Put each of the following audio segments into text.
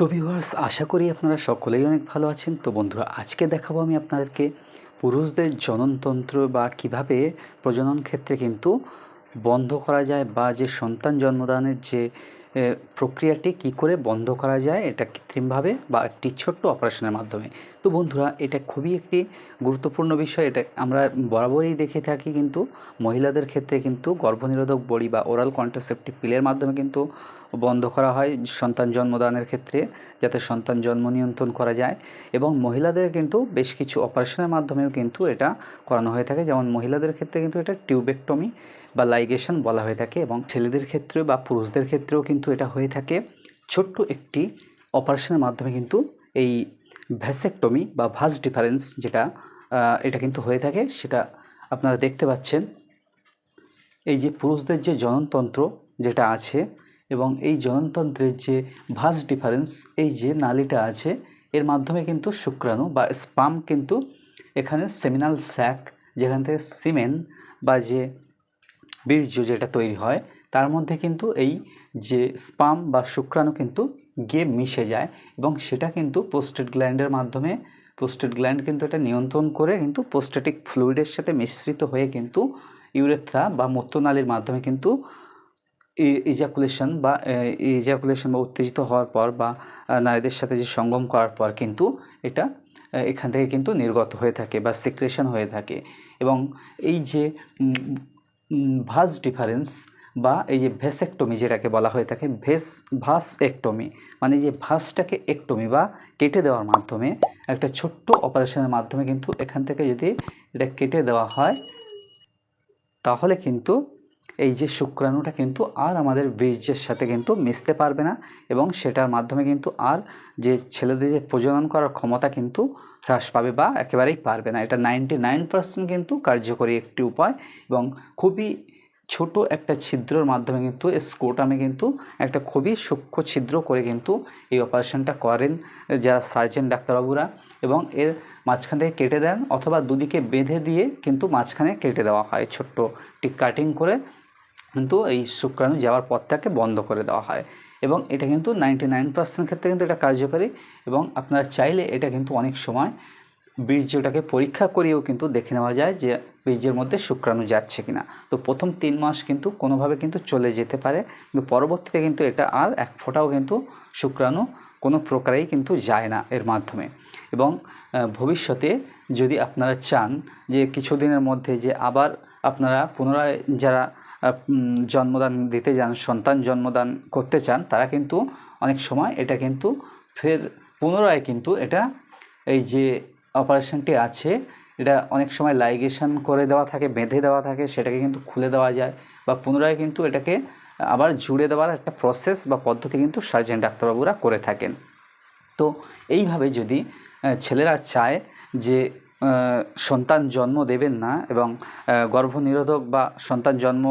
তো ভিউয়ার্স আশা করি আপনারা সকলেই অনেক ভালো আছেন। তো বন্ধুরা, আজকে দেখাবো আমি আপনাদেরকে পুরুষদের জননতন্ত্র বা কীভাবে প্রজনন ক্ষেত্রে কিন্তু বন্ধ করা যায় বা যে সন্তান জন্মদানের যে প্রক্রিয়াটি কি করে বন্ধ করা যায়, এটা কৃত্রিমভাবে বা একটি ছোট্ট অপারেশনের মাধ্যমে। তো বন্ধুরা, এটা খুবই একটি গুরুত্বপূর্ণ বিষয়। এটা আমরা বরাবরই দেখে থাকি কিন্তু মহিলাদের ক্ষেত্রে কিন্তু গর্ভনিরোধক বড়ি বা ওরাল কন্ট্রাসেপটিভ পিলের মাধ্যমে কিন্তু বন্ধ করা হয় সন্তান জন্মদানের ক্ষেত্রে, যাতে সন্তান জন্ম নিয়ন্ত্রণ করা যায়। এবং মহিলাদের কিন্তু বেশ কিছু অপারেশনের মাধ্যমেও কিন্তু এটা করানো হয়ে থাকে। যেমন মহিলাদের ক্ষেত্রে কিন্তু এটা টিউবেকটমি বা লাইগেশন বলা হয়ে থাকে এবং ছেলেদের ক্ষেত্রে বা পুরুষদের ক্ষেত্রেও কিন্তু এটা হয়ে থাকে। ছোট্ট একটি অপারেশনের মাধ্যমে কিন্তু এই ভ্যাসেকটমি বা ভাস ডিফারেন্স যেটা এটা কিন্তু হয়ে থাকে। সেটা আপনারা দেখতে পাচ্ছেন। এই যে পুরুষদের যে জননতন্ত্র যেটা আছে এবং এই জননতন্ত্রের যে ভাস ডিফারেন্স এই যে নালিটা আছে, এর মাধ্যমে কিন্তু শুক্রাণু বা স্পাম কিন্তু এখানে সেমিনাল স্যাক যেখান থেকে সিমেন বা যে বীর্য যেটা তৈরি হয়, তার মধ্যে কিন্তু এই যে স্পাম বা শুক্রাণু কিন্তু গিয়ে মিশে যায় এবং সেটা কিন্তু পোস্টেট গ্ল্যান্ডের মাধ্যমে পোস্টেট গ্ল্যান্ড কিন্তু এটা নিয়ন্ত্রণ করে কিন্তু পোস্টেটিক ফ্লুইডের সাথে মিশ্রিত হয়ে কিন্তু ইউরেথ্রা বা মূত্রনালীর মাধ্যমে কিন্তু ইজাকুলেশন বা ইজাকুলেশন বা উত্তেজিত হওয়ার পর বা নারীদের সাথে যে সঙ্গম করার পর কিন্তু এটা এখান থেকে কিন্তু নির্গত হয়ে থাকে বা সিক্রেশন হয়ে থাকে। এবং এই যে ভাস ডিফারেন্স বা এই যে ভেসেকটমি যেটাকে বলা হয়ে থাকে ভেস ভাস একটমি মানে যে ভাসটাকে একটমি বা কেটে দেওয়ার মাধ্যমে একটা ছোট্ট অপারেশনের মাধ্যমে কিন্তু এখান থেকে যদি এটা কেটে দেওয়া হয়, তাহলে কিন্তু এই যে শুক্রাণুটা কিন্তু আর আমাদের বীর্যের সাথে কিন্তু মিশতে পারবে না এবং সেটার মাধ্যমে কিন্তু আর যে ছেলেদের যে প্রজনন করার ক্ষমতা কিন্তু হ্রাস পাবে বা একেবারেই পারবে না। এটা নাইনটি নাইন পার্সেন্ট কিন্তু কার্যকরী একটি উপায় এবং খুবই ছোট একটা ছিদ্রর মাধ্যমে কিন্তু স্কোটামে কিন্তু একটা খুবই সূক্ষ্ম ছিদ্র করে কিন্তু এই অপারেশনটা করেন যারা সার্জেন ডাক্তারবাবুরা এবং এর মাঝখান থেকে কেটে দেন অথবা দুদিকে বেঁধে দিয়ে কিন্তু মাঝখানে কেটে দেওয়া হয়। ছোট্ট কাটিং করে কিন্তু এই শুক্রাণু যাওয়ার পথটাকে বন্ধ করে দেওয়া হয়। এবং এটা কিন্তু নাইনটি নাইন পার্সেন্ট ক্ষেত্রে কিন্তু এটা কার্যকরী এবং আপনারা চাইলে এটা কিন্তু অনেক সময় বীর্যটাকে পরীক্ষা করেও কিন্তু দেখে নেওয়া যায় যে বীর্যের মধ্যে শুক্রাণু যাচ্ছে কিনা। তো প্রথম তিন মাস কিন্তু কোনোভাবে কিন্তু চলে যেতে পারে। কিন্তু পরবর্তীতে কিন্তু এটা আর এক ফোঁটাও কিন্তু শুক্রাণু কোনো প্রকারেই কিন্তু যায় না এর মাধ্যমে। এবং ভবিষ্যতে যদি আপনারা চান যে কিছুদিনের মধ্যে যে আবার আপনারা পুনরায় যারা জন্মদান দিতে যান, সন্তান জন্মদান করতে চান, তারা কিন্তু অনেক সময় এটা কিন্তু ফের পুনরায় কিন্তু এটা এই যে অপারেশনটি আছে, এটা অনেক সময় লাইগেশন করে দেওয়া থাকে, বেঁধে দেওয়া থাকে, সেটাকে কিন্তু খুলে দেওয়া যায় বা পুনরায় কিন্তু এটাকে আবার জুড়ে দেওয়ার একটা প্রসেস বা পদ্ধতি কিন্তু সার্জেন ডাক্তারবাবুরা করে থাকেন। তো এইভাবে যদি ছেলেরা চায় যে সন্তান জন্ম দেবেন না এবং গর্ভ নিরোধক বা সন্তান জন্ম,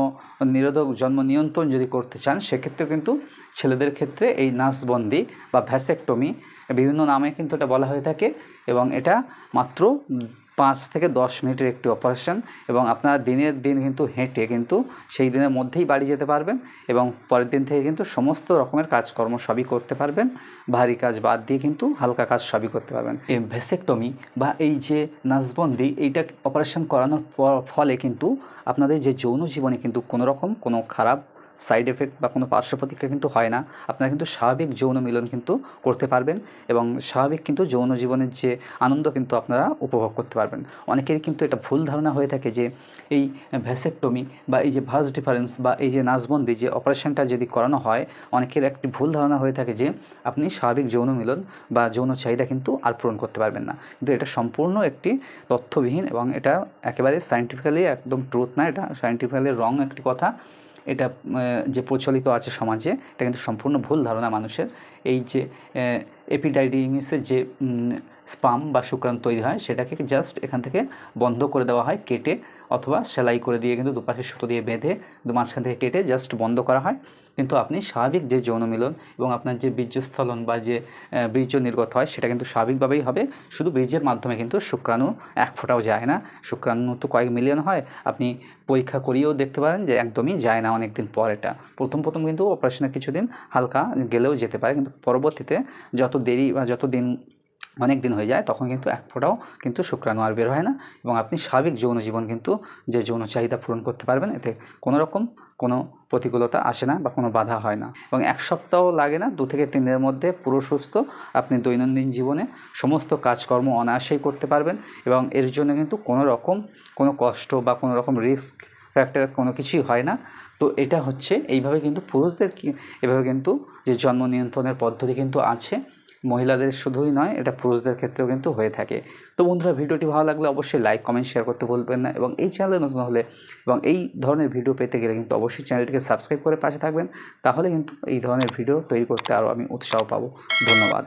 নিরোধক জন্ম নিয়ন্ত্রণ যদি করতে চান, সেক্ষেত্রে কিন্তু ছেলেদের ক্ষেত্রে এই নাসবন্দি বা ভ্যাসেকটমি বিভিন্ন নামে কিন্তু এটা বলা হয়ে থাকে এবং এটা মাত্র পাঁচ থেকে দশ মিনিটের একটি অপারেশন এবং আপনারা দিনের দিন কিন্তু হেঁটে কিন্তু সেই দিনের মধ্যেই বাড়ি যেতে পারবেন এবং পরের দিন থেকে কিন্তু সমস্ত রকমের কাজকর্ম সবই করতে পারবেন। ভারী কাজ বাদ দিয়ে কিন্তু হালকা কাজ সবই করতে পারবেন। এই ভেসেকটমি বা এই যে নাসবন্দি, এইটা অপারেশন করানোর ফলে কিন্তু আপনাদের যে যৌন জীবনে কিন্তু কোনো রকম কোনো খারাপ সাইড এফেক্ট বা কোনো পার্শ্ব প্রতিক্রিয়া কিন্তু হয় না। আপনারা কিন্তু স্বাভাবিক যৌন মিলন কিন্তু করতে পারবেন এবং স্বাভাবিক কিন্তু যৌন জীবনের যে আনন্দ কিন্তু আপনারা উপভোগ করতে পারবেন। অনেকেরই কিন্তু এটা ভুল ধারণা হয়ে থাকে যে এই ভ্যাসেকটমি বা এই যে ভাস ডিফারেন্স বা এই যে নাচবন্দি যে অপারেশনটা যদি করানো হয়, অনেকের একটি ভুল ধারণা হয়ে থাকে যে আপনি স্বাভাবিক যৌন মিলন বা যৌন চাহিদা কিন্তু আর পূরণ করতে পারবেন না। কিন্তু এটা সম্পূর্ণ একটি তথ্যবিহীন এবং এটা একেবারে সায়েন্টিফিক্যালি একদম ট্রুথ না, এটা সায়েন্টিফিক্যালি রং একটি কথা। এটা যে প্রচলিত আছে সমাজে, এটা কিন্তু সম্পূর্ণ ভুল ধারণা মানুষের। এই যে এপিডাইডিমিসের যে স্পাম বা শুক্রাণু তৈরি হয়, সেটাকে জাস্ট এখান থেকে বন্ধ করে দেওয়া হয়, কেটে অথবা সেলাই করে দিয়ে কিন্তু দুপাশে সুতো দিয়ে বেঁধে দু মাঝখান থেকে কেটে জাস্ট বন্ধ করা হয়। কিন্তু আপনি স্বাভাবিক যে যৌন মিলন এবং আপনার যে বীর্যস্থলন বা যে বীর্য নির্গত হয়, সেটা কিন্তু স্বাভাবিকভাবেই হবে। শুধু বীর্যের মাধ্যমে কিন্তু শুক্রাণু এক ফোঁটাও যায় না। শুক্রাণু তো কয়েক মিলিয়ন হয়, আপনি পরীক্ষা করিয়েও দেখতে পারেন যে একদমই যায় না অনেক দিন পর এটা। প্রথম প্রথম কিন্তু অপারেশনের কিছুদিন হালকা গেলেও যেতে পারে, কিন্তু পরবর্তীতে যত দেরি বা যত দিন অনেক দিন হয়ে যায়, তখন কিন্তু এক ফোঁটাও কিন্তু শুক্রাণু আর বের হয় না। এবং আপনি স্বাভাবিক যৌন জীবন কিন্তু যে যৌন চাহিদা পূরণ করতে পারবেন, এতে কোনো রকম কোনো প্রতিকূলতা আসে না বা কোনো বাধা হয় না। এবং এক সপ্তাহ লাগে না, দু থেকে তিন দিনের মধ্যে পুরো সুস্থ, আপনি দৈনন্দিন জীবনে সমস্ত কাজকর্ম অনায়াসেই করতে পারবেন। এবং এর জন্য কিন্তু কোনো রকম কোনো কষ্ট বা কোনো রকম রিস্ক ফ্যাক্টর কোনো কিছুই হয় না। তো এটা হচ্ছে, এইভাবে কিন্তু পুরুষদের এভাবে কিন্তু যে জন্ম নিয়ন্ত্রণের পদ্ধতি কিন্তু আছে। মহিলাদের শুধুই নয়, এটা পুরুষদের ক্ষেত্রেও কিন্তু হয়ে থাকে। তো বন্ধুরা, ভিডিওটি ভালো লাগলে অবশ্যই লাইক কমেন্ট শেয়ার করতে ভুলবেন না এবং এই চ্যানেলে নতুন হলে এবং এই ধরনের ভিডিও পেতে গেলে কিন্তু অবশ্যই চ্যানেলটিকে সাবস্ক্রাইব করে পাশে থাকবেন। তাহলে কিন্তু এই ধরনের ভিডিও তৈরি করতে আরও আমি উৎসাহ পাবো। ধন্যবাদ।